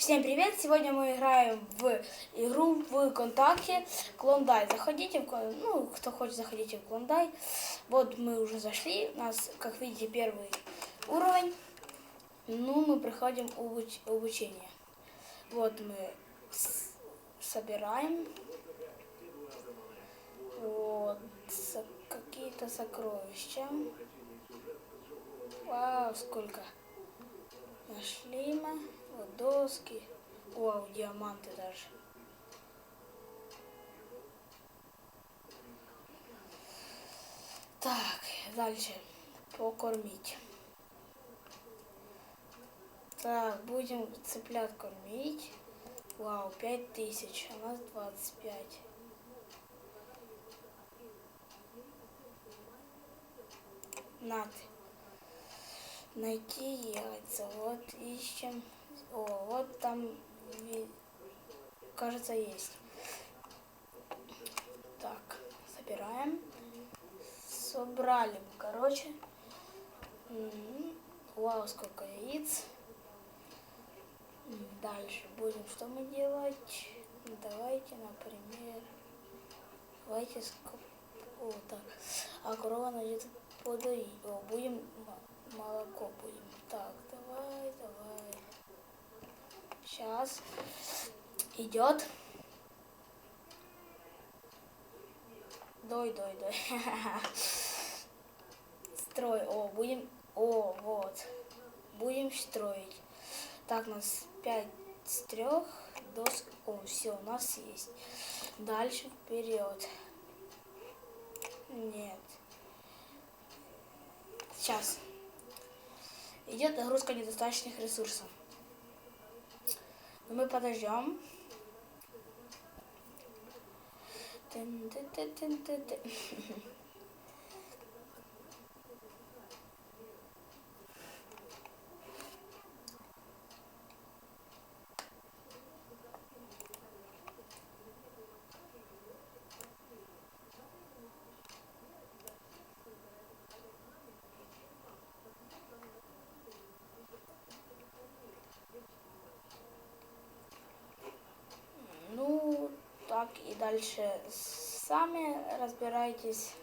Всем привет! Сегодня мы играем в игру в ВКонтакте Клондай. Заходите в ну, кто хочет, заходите в Клондай. Вот мы уже зашли. У нас, как видите, первый уровень. Ну, мы проходим обуч- обучение. Вот мы собираем. Вот какие-то сокровища. Вау, сколько! Нашли мы. Вот доски. Вау, диаманты даже. Так, дальше. Покормить. Так, будем цыплят кормить. Вау, пять тысяч, а у нас двадцать пять. Над. Найти яйца. Вот ищем. О, вот там, кажется, есть. Так, собираем. Собрали короче. Вау, сколько яиц. Дальше будем что мы делать? Давайте, например, давайте о, так. А корова найдет. О, будем молоко будем. Так, давай, давай. Сейчас идет. Дой, дой, дой. Строй. О, будем. О, вот. Будем строить. Так, у нас пять с трех досок. О, все, у нас есть. Дальше вперед. Нет. Сейчас. Идет нагрузка недостаточных ресурсов. Но мы подождем. Тын-ты-ты-тын-ты-ты. Ну, так и дальше сами разбирайтесь.